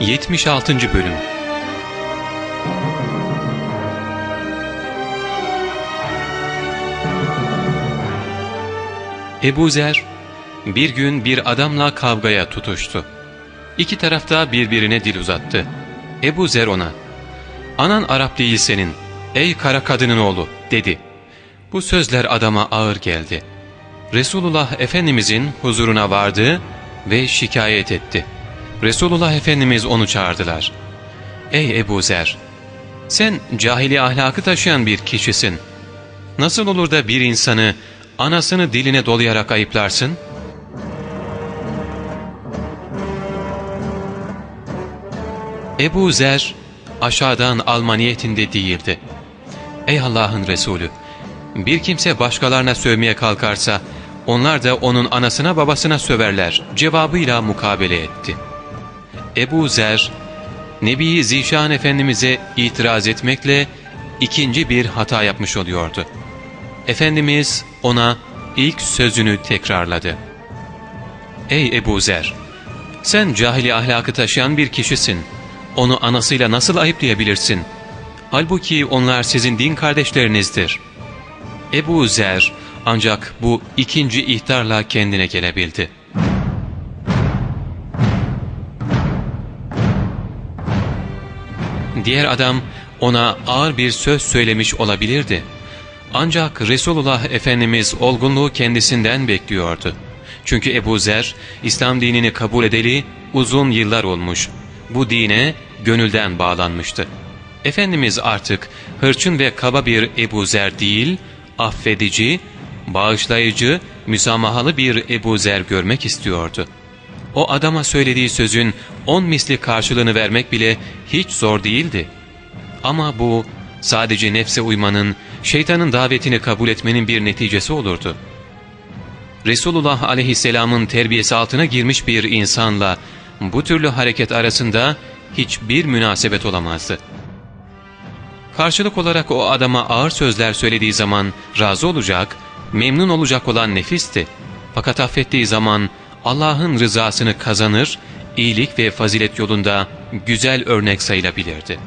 76. Bölüm Ebu Zer bir gün bir adamla kavgaya tutuştu. İki tarafta birbirine dil uzattı. Ebu Zer ona, ''Anan Arap değil senin, ey kara kadının oğlu.'' dedi. Bu sözler adama ağır geldi. Resulullah Efendimizin huzuruna vardı ve şikayet etti. Resulullah Efendimiz onu çağırdılar. ''Ey Ebu Zer, sen cahili ahlakı taşıyan bir kişisin. Nasıl olur da bir insanı anasını diline dolayarak ayıplarsın?'' Ebu Zer aşağıdan alma niyetinde değildi. Ey Allah'ın Resulü! Bir kimse başkalarına sövmeye kalkarsa onlar da onun anasına babasına söverler cevabıyla mukabele etti. Ebu Zer, Nebi Zişan Efendimiz'e itiraz etmekle ikinci bir hata yapmış oluyordu. Efendimiz ona ilk sözünü tekrarladı. Ey Ebu Zer! Sen cahili ahlakı taşıyan bir kişisin. Onu anasıyla nasıl ayıplayabilirsin? Halbuki onlar sizin din kardeşlerinizdir. Ebu Zer ancak bu ikinci ihtarla kendine gelebildi. Diğer adam ona ağır bir söz söylemiş olabilirdi. Ancak Resulullah Efendimiz olgunluğu kendisinden bekliyordu. Çünkü Ebu Zer, İslam dinini kabul edeli uzun yıllar olmuş. Bu dine gönülden bağlanmıştı. Efendimiz artık hırçın ve kaba bir Ebu Zer değil, affedici, bağışlayıcı, müsamahalı bir Ebu Zer görmek istiyordu. O adama söylediği sözün on misli karşılığını vermek bile hiç zor değildi. Ama bu sadece nefse uymanın, şeytanın davetini kabul etmenin bir neticesi olurdu. Resulullah aleyhisselamın terbiyesi altına girmiş bir insanla bu türlü hareket arasında hiçbir münasebet olamazdı. Karşılık olarak o adama ağır sözler söylediği zaman razı olacak, memnun olacak olan nefisti. Fakat affettiği zaman Allah'ın rızasını kazanır, iyilik ve fazilet yolunda güzel örnek sayılabilirdi.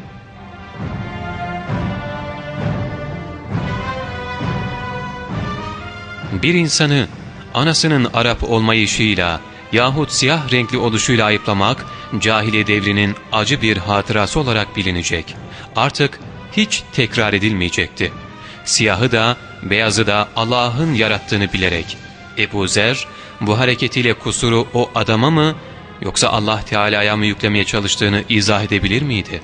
Bir insanı anasının Arap olmayışıyla yahut siyah renkli oluşuyla ayıplamak, cahiliye devrinin acı bir hatırası olarak bilinecek. Artık hiç tekrar edilmeyecekti. Siyahı da beyazı da Allah'ın yarattığını bilerek Ebu Zer bu hareketiyle kusuru o adama mı yoksa Allah Teala'ya mı yüklemeye çalıştığını izah edebilir miydi?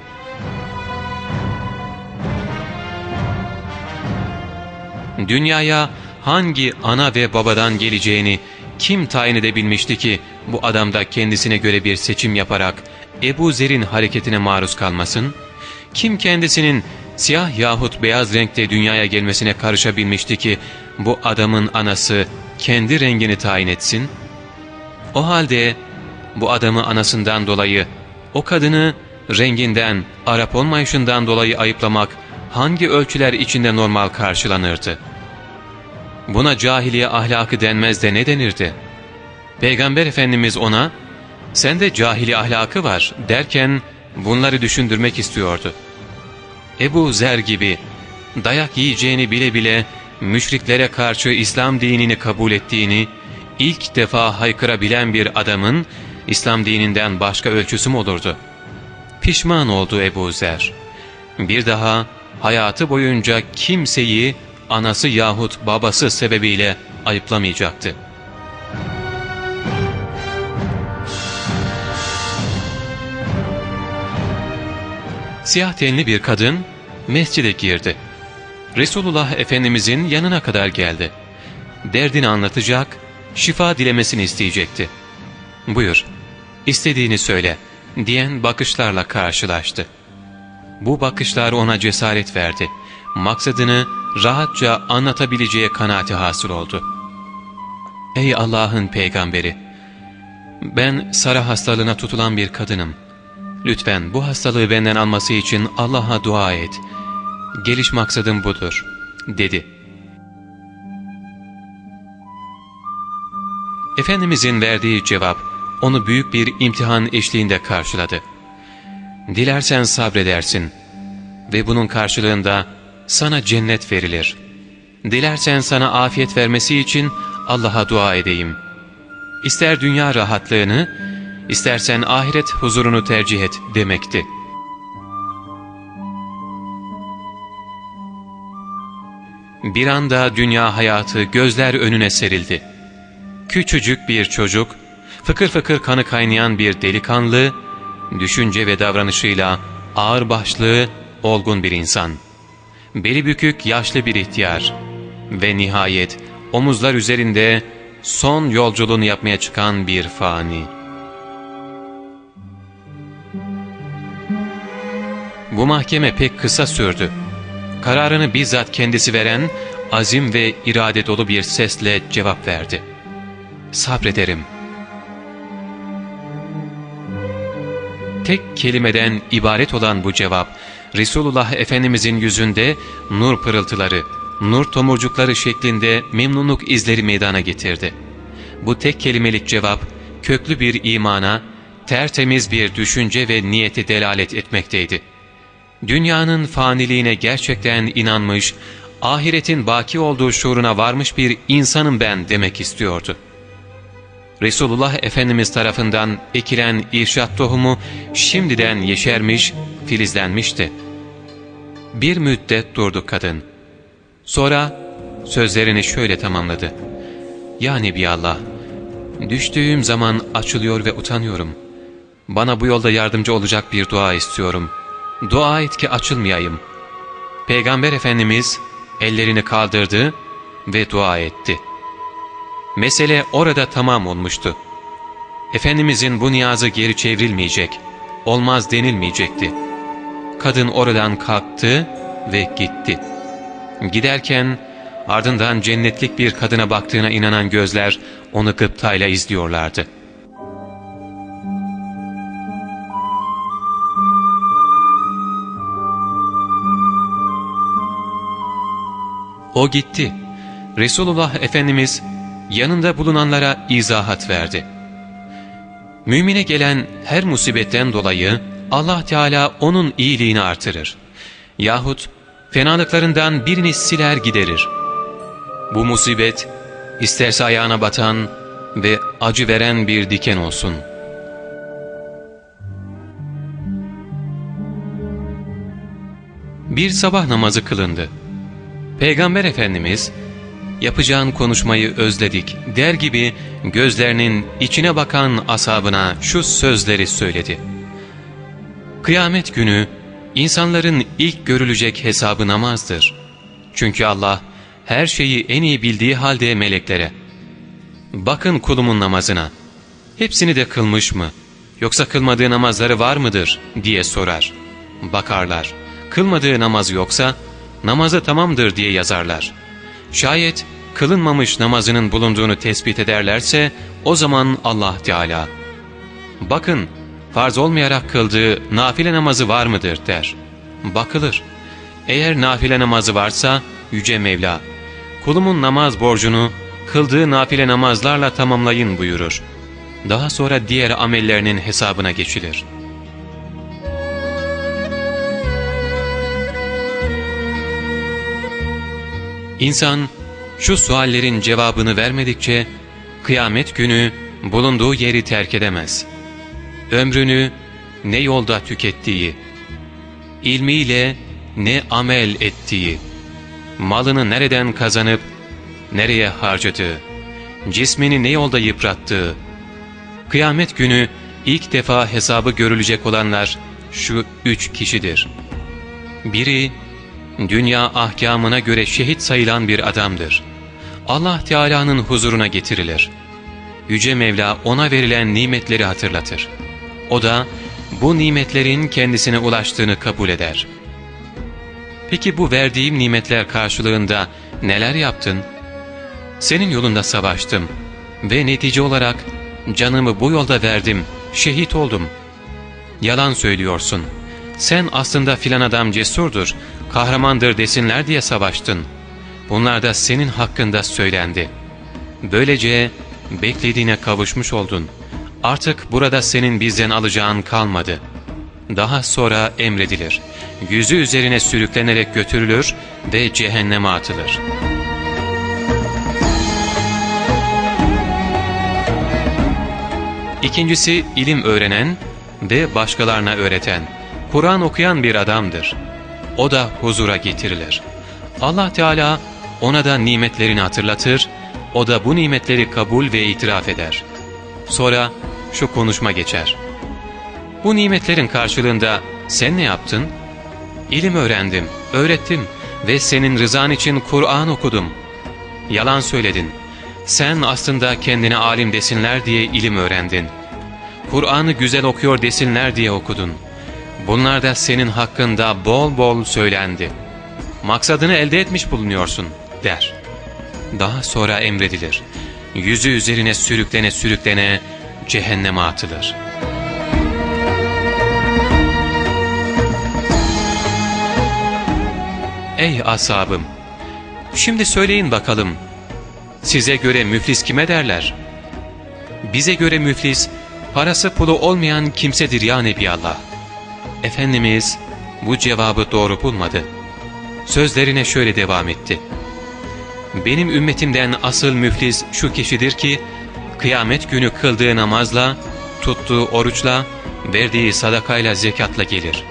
Dünyaya hangi ana ve babadan geleceğini kim tayin edebilmişti ki bu adamda kendisine göre bir seçim yaparak Ebu Zer'in hareketine maruz kalmasın? Kim kendisinin siyah yahut beyaz renkte dünyaya gelmesine karışabilmişti ki bu adamın anası kendi rengini tayin etsin? O halde bu adamı anasından dolayı, o kadını renginden, Arap olmayışından dolayı ayıplamak hangi ölçüler içinde normal karşılanırdı? Buna cahiliye ahlakı denmez de ne denirdi? Peygamber Efendimiz ona, sende cahili ahlakı var derken bunları düşündürmek istiyordu. Ebu Zer gibi dayak yiyeceğini bile bile müşriklere karşı İslam dinini kabul ettiğini ilk defa haykırabilen bir adamın İslam dininden başka ölçüsü mü olurdu? Pişman oldu Ebu Zer. Bir daha hayatı boyunca kimseyi anası yahut babası sebebiyle ayıplamayacaktı. Siyah tenli bir kadın mescide girdi. Resulullah Efendimizin yanına kadar geldi. Derdini anlatacak, şifa dilemesini isteyecekti. ''Buyur, istediğini söyle.'' diyen bakışlarla karşılaştı. Bu bakışlar ona cesaret verdi. Maksadını rahatça anlatabileceği kanaati hasıl oldu. ''Ey Allah'ın peygamberi! Ben Sara hastalığına tutulan bir kadınım.'' Lütfen bu hastalığı benden alması için Allah'a dua et. Geliş maksadım budur, dedi. Efendimizin verdiği cevap onu büyük bir imtihan eşliğinde karşıladı. Dilersen sabredersin ve bunun karşılığında sana cennet verilir. Dilersen sana afiyet vermesi için Allah'a dua edeyim. İster dünya rahatlığını, istersen ahiret huzurunu tercih et demekti. Bir anda dünya hayatı gözler önüne serildi. Küçücük bir çocuk, fıkır fıkır kanı kaynayan bir delikanlı, düşünce ve davranışıyla ağır başlı, olgun bir insan. Beli bükük yaşlı bir ihtiyar ve nihayet omuzlar üzerinde son yolculuğunu yapmaya çıkan bir fani. Bu mahkeme pek kısa sürdü. Kararını bizzat kendisi veren azim ve irade dolu bir sesle cevap verdi. Sabrederim. Tek kelimeden ibaret olan bu cevap, Resulullah Efendimizin yüzünde nur pırıltıları, nur tomurcukları şeklinde memnunluk izleri meydana getirdi. Bu tek kelimelik cevap, köklü bir imana, tertemiz bir düşünce ve niyeti delalet etmekteydi. Dünyanın faniliğine gerçekten inanmış, ahiretin baki olduğu şuuruna varmış bir insanım ben demek istiyordu. Resulullah Efendimiz tarafından ekilen irşat tohumu şimdiden yeşermiş, filizlenmişti. Bir müddet durdu kadın. Sonra sözlerini şöyle tamamladı. Ya Nebiallah, düştüğüm zaman açılıyor ve utanıyorum. Bana bu yolda yardımcı olacak bir dua istiyorum. Dua et ki açılmayayım. Peygamber Efendimiz ellerini kaldırdı ve dua etti. Mesele orada tamam olmuştu. Efendimizin bu niyazı geri çevrilmeyecek, olmaz denilmeyecekti. Kadın oradan kalktı ve gitti. Giderken ardından cennetlik bir kadına baktığına inanan gözler onu gıptayla izliyorlardı. O gitti. Resulullah Efendimiz yanında bulunanlara izahat verdi. Mümine gelen her musibetten dolayı Allah Teala onun iyiliğini artırır. Yahut fenalıklarından birini siler giderir. Bu musibet isterse ayağına batan ve acı veren bir diken olsun. Bir sabah namazı kılındı. Peygamber Efendimiz yapacağın konuşmayı özledik der gibi gözlerinin içine bakan asabına şu sözleri söyledi. Kıyamet günü insanların ilk görülecek hesabı namazdır. Çünkü Allah her şeyi en iyi bildiği halde meleklere bakın kulumun namazına hepsini de kılmış mı yoksa kılmadığı namazları var mıdır diye sorar. Bakarlar kılmadığı namaz yoksa namazı tamamdır diye yazarlar. Şayet kılınmamış namazının bulunduğunu tespit ederlerse o zaman Allah Teala bakın farz olmayarak kıldığı nafile namazı var mıdır der. Bakılır. Eğer nafile namazı varsa Yüce Mevla kulumun namaz borcunu kıldığı nafile namazlarla tamamlayın buyurur. Daha sonra diğer amellerinin hesabına geçilir. İnsan şu suallerin cevabını vermedikçe kıyamet günü bulunduğu yeri terk edemez. Ömrünü ne yolda tükettiği, ilmiyle ne amel ettiği, malını nereden kazanıp nereye harcadığı, cismini ne yolda yıprattığı, kıyamet günü ilk defa hesabı görülecek olanlar şu üç kişidir. Biri, dünya ahkamına göre şehit sayılan bir adamdır. Allah Teala'nın huzuruna getirilir. Yüce Mevla ona verilen nimetleri hatırlatır. O da bu nimetlerin kendisine ulaştığını kabul eder. Peki bu verdiğim nimetler karşılığında neler yaptın? Senin yolunda savaştım ve netice olarak canımı bu yolda verdim, şehit oldum. Yalan söylüyorsun. Sen aslında filan adam cesurdur, kahramandır desinler diye savaştın. Bunlar da senin hakkında söylendi. Böylece beklediğine kavuşmuş oldun. Artık burada senin bizden alacağın kalmadı. Daha sonra emredilir. Yüzü üzerine sürüklenerek götürülür ve cehenneme atılır. İkincisi ilim öğrenen ve başkalarına öğreten, Kur'an okuyan bir adamdır. O da huzura getirilir. Allah Teala ona da nimetlerini hatırlatır, o da bu nimetleri kabul ve itiraf eder. Sonra şu konuşma geçer. Bu nimetlerin karşılığında sen ne yaptın? İlim öğrendim, öğrettim ve senin rızan için Kur'an okudum. Yalan söyledin. Sen aslında kendine alim desinler diye ilim öğrendin. Kur'an'ı güzel okuyor desinler diye okudun. Bunlar da senin hakkında bol bol söylendi. Maksadını elde etmiş bulunuyorsun der. Daha sonra emredilir. Yüzü üzerine sürüklene sürüklene cehenneme atılır. Ey asabım! Şimdi söyleyin bakalım. Size göre müflis kime derler? Bize göre müflis, parası pulu olmayan kimsedir ya Nebiallah. Efendimiz bu cevabı doğru bulmadı. Sözlerine şöyle devam etti. Benim ümmetimden asıl müflis şu kişidir ki, kıyamet günü kıldığı namazla, tuttuğu oruçla, verdiği sadakayla zekatla gelir.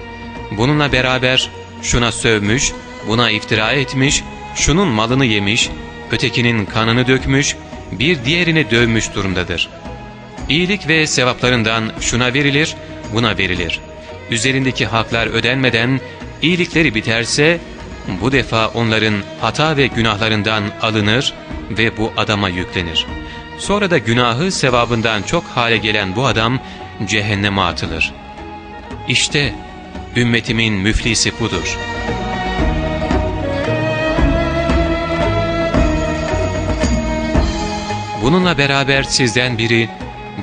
Bununla beraber şuna sövmüş, buna iftira etmiş, şunun malını yemiş, ötekinin kanını dökmüş, bir diğerini dövmüş durumdadır. İyilik ve sevaplarından şuna verilir, buna verilir. Üzerindeki haklar ödenmeden iyilikleri biterse, bu defa onların hata ve günahlarından alınır ve bu adama yüklenir. Sonra da günahı sevabından çok hale gelen bu adam cehenneme atılır. İşte ümmetimin müflisi budur.'' Bununla beraber sizden biri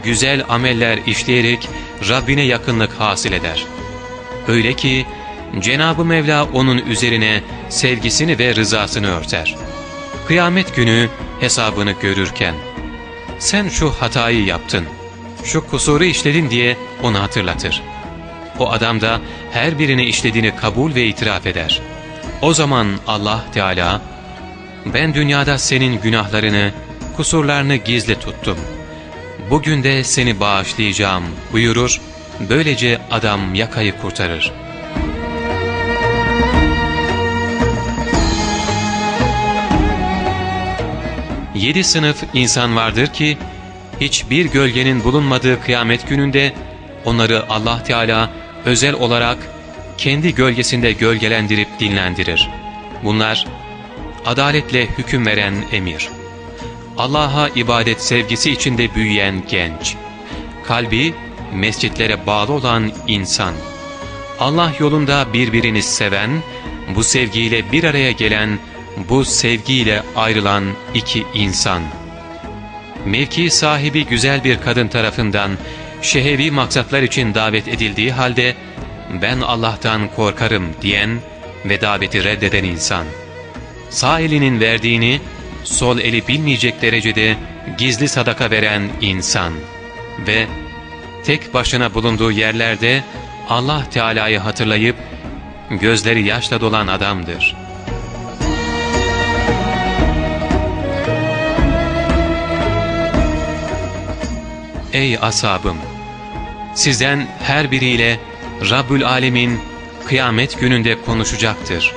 güzel ameller işleyerek Rabbine yakınlık hasıl eder. Öyle ki Cenab-ı Mevla onun üzerine sevgisini ve rızasını örter. Kıyamet günü hesabını görürken sen şu hatayı yaptın, şu kusuru işledin diye onu hatırlatır. O adam da her birini işlediğini kabul ve itiraf eder. O zaman Allah Teala ben dünyada senin günahlarını kusurlarını gizli tuttum. Bugün de seni bağışlayacağım buyurur, böylece adam yakayı kurtarır. Yedi sınıf insan vardır ki, hiçbir gölgenin bulunmadığı kıyamet gününde onları Allah Teala özel olarak kendi gölgesinde gölgelendirip dinlendirir. Bunlar, adaletle hüküm veren emir, Allah'a ibadet sevgisi içinde büyüyen genç, kalbi mescitlere bağlı olan insan, Allah yolunda birbirini seven, bu sevgiyle bir araya gelen, bu sevgiyle ayrılan iki insan. Mevki sahibi güzel bir kadın tarafından şehevi maksatlar için davet edildiği halde, ben Allah'tan korkarım diyen ve daveti reddeden insan. Sağ elinin verdiğini sol eli bilmeyecek derecede gizli sadaka veren insan ve tek başına bulunduğu yerlerde Allah Teala'yı hatırlayıp gözleri yaşla dolan adamdır. Ey asabım! Sizden her biriyle Rabbül Alemin kıyamet gününde konuşacaktır.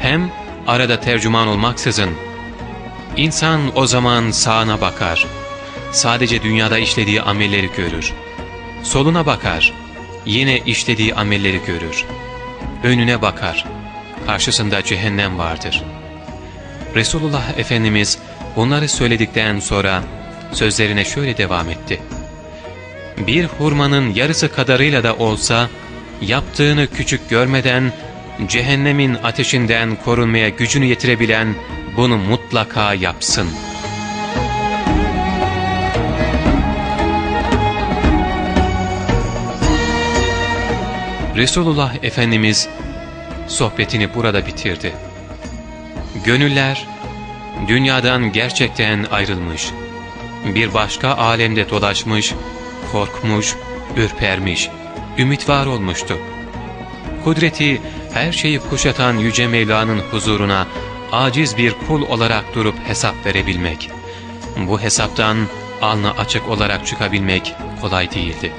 Hem arada tercüman olmaksızın İnsan o zaman sağına bakar. Sadece dünyada işlediği amelleri görür. Soluna bakar. Yine işlediği amelleri görür. Önüne bakar. Karşısında cehennem vardır. Resulullah Efendimiz bunları söyledikten sonra sözlerine şöyle devam etti. Bir hurmanın yarısı kadarıyla da olsa yaptığını küçük görmeden cehennemin ateşinden korunmaya gücünü yetirebilen bunu mutlaka yapsın. Resulullah Efendimiz sohbetini burada bitirdi. Gönüller dünyadan gerçekten ayrılmış, bir başka alemde dolaşmış, korkmuş, ürpermiş, ümit var olmuştu. Kudreti her şeyi kuşatan Yüce Mevla'nın huzuruna aciz bir kul olarak durup hesap verebilmek. Bu hesaptan alnı açık olarak çıkabilmek kolay değildi.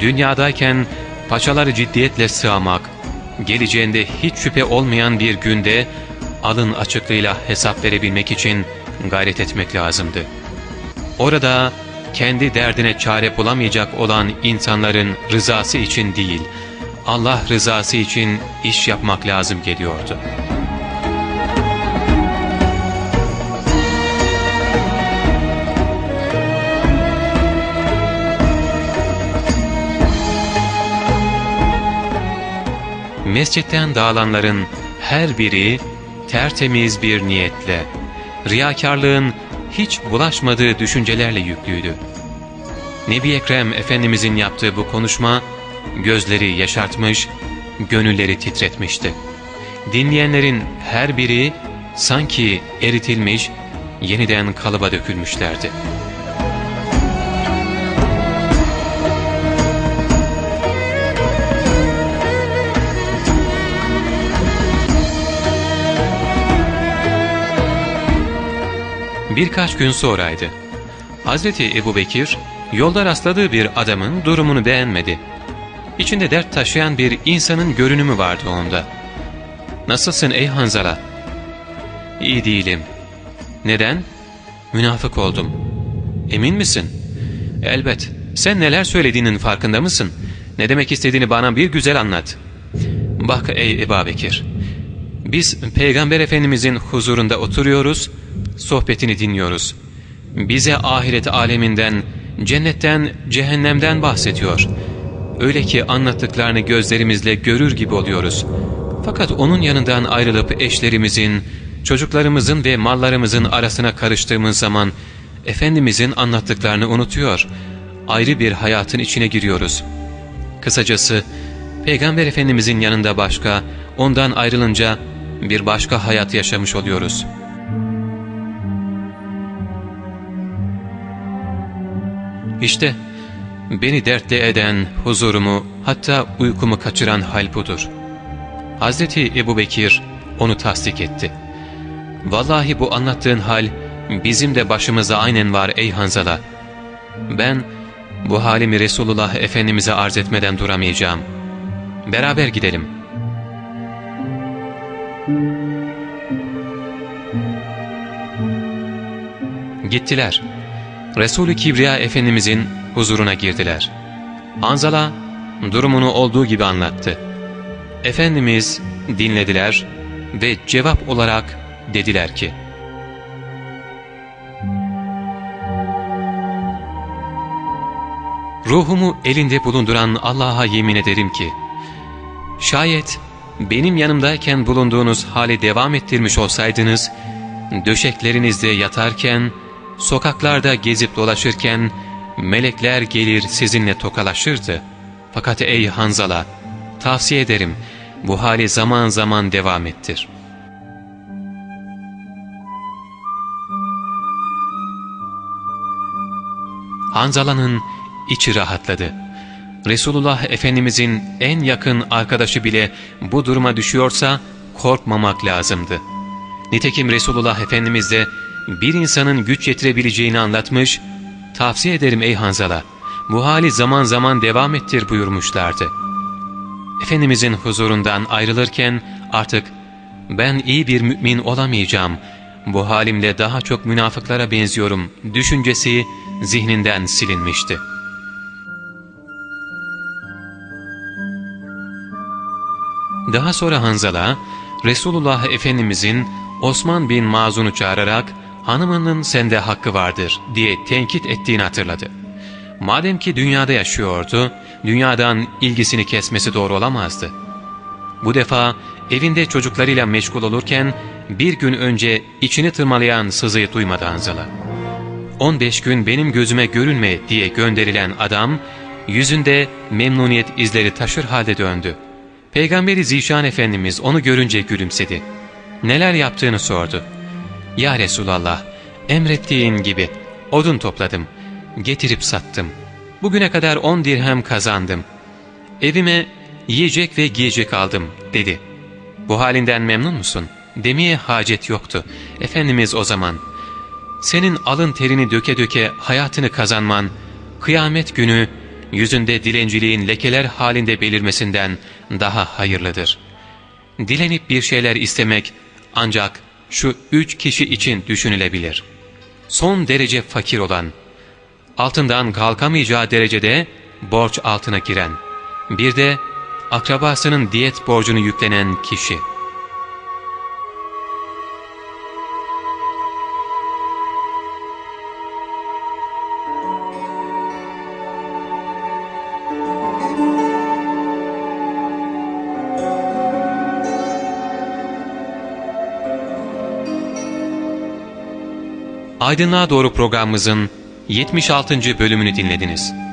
Dünyadayken paçaları ciddiyetle sığamak, geleceğinde hiç şüphe olmayan bir günde alın açıklığıyla hesap verebilmek için gayret etmek lazımdı. Orada kendi derdine çare bulamayacak olan insanların rızası için değil, Allah rızası için iş yapmak lazım geliyordu. Mescitten dağılanların her biri tertemiz bir niyetle, riyakarlığın hiç bulaşmadığı düşüncelerle yüklüydü. Nebi Ekrem Efendimizin yaptığı bu konuşma, gözleri yaşartmış, gönülleri titretmişti. Dinleyenlerin her biri sanki eritilmiş, yeniden kalıba dökülmüşlerdi. Birkaç gün sonraydı. Hazreti Ebu Bekir, yolda rastladığı bir adamın durumunu beğenmedi. İçinde dert taşıyan bir insanın görünümü vardı onda. ''Nasılsın ey Hanzala?'' ''İyi değilim.'' ''Neden?'' ''Münafık oldum.'' ''Emin misin?'' ''Elbet. Sen neler söylediğinin farkında mısın? Ne demek istediğini bana bir güzel anlat.'' ''Bak ey Ebu Bekir, biz Peygamber Efendimizin huzurunda oturuyoruz, sohbetini dinliyoruz. Bize ahiret aleminden, cennetten, cehennemden bahsediyor. Öyle ki anlattıklarını gözlerimizle görür gibi oluyoruz. Fakat onun yanından ayrılıp eşlerimizin, çocuklarımızın ve mallarımızın arasına karıştığımız zaman Efendimizin anlattıklarını unutuyor. Ayrı bir hayatın içine giriyoruz. Kısacası Peygamber Efendimizin yanında başka, ondan ayrılınca bir başka hayat yaşamış oluyoruz. İşte beni dertte eden, huzurumu hatta uykumu kaçıran hal budur. Hazreti Ebu Bekir onu tasdik etti. Vallahi bu anlattığın hal bizim de başımıza aynen var ey Hanzala. Ben bu halimi Resulullah Efendimiz'e arz etmeden duramayacağım. Beraber gidelim. Gittiler. Resulü Kibriya Efendimizin huzuruna girdiler. Hanzala durumunu olduğu gibi anlattı. Efendimiz dinlediler ve cevap olarak dediler ki Ruhumu elinde bulunduran Allah'a yemin ederim ki şayet benim yanımdayken bulunduğunuz hali devam ettirmiş olsaydınız döşeklerinizde yatarken Sokaklarda gezip dolaşırken melekler gelir sizinle tokalaşırdı. Fakat ey Hanzala, tavsiye ederim bu hali zaman zaman devam ettir. Hanzala'nın içi rahatladı. Resulullah Efendimizin en yakın arkadaşı bile bu duruma düşüyorsa korkmamak lazımdı. Nitekim Resulullah Efendimiz de bir insanın güç yetirebileceğini anlatmış, tavsiye ederim ey Hanzala, bu hali zaman zaman devam ettir buyurmuşlardı. Efendimizin huzurundan ayrılırken artık ben iyi bir mümin olamayacağım, bu halimle daha çok münafıklara benziyorum düşüncesi zihninden silinmişti. Daha sonra Hanzala, Resulullah Efendimizin Osman bin Mazun'u çağırarak hanımının sende hakkı vardır diye tenkit ettiğini hatırladı. Madem ki dünyada yaşıyordu, dünyadan ilgisini kesmesi doğru olamazdı. Bu defa evinde çocuklarıyla meşgul olurken bir gün önce içini tırmalayan sızıyı duymadı Hanzala. 15 gün benim gözüme görünme diye gönderilen adam yüzünde memnuniyet izleri taşır halde döndü. Peygamberi Zişan Efendimiz onu görünce gülümsedi. Neler yaptığını sordu. ''Ya Resulallah, emrettiğin gibi odun topladım, getirip sattım. Bugüne kadar on dirhem kazandım. Evime yiyecek ve giyecek aldım dedi. Bu halinden memnun musun? Demeye hacet yoktu. Efendimiz o zaman senin alın terini döke döke hayatını kazanman, kıyamet günü yüzünde dilenciliğin lekeler halinde belirmesinden daha hayırlıdır. Dilenip bir şeyler istemek ancak şu üç kişi için düşünülebilir. Son derece fakir olan, altından kalkamayacağı derecede borç altına giren, bir de akrabasının diyet borcunu yüklenen kişi. Aydınlığa Doğru programımızın 76. bölümünü dinlediniz.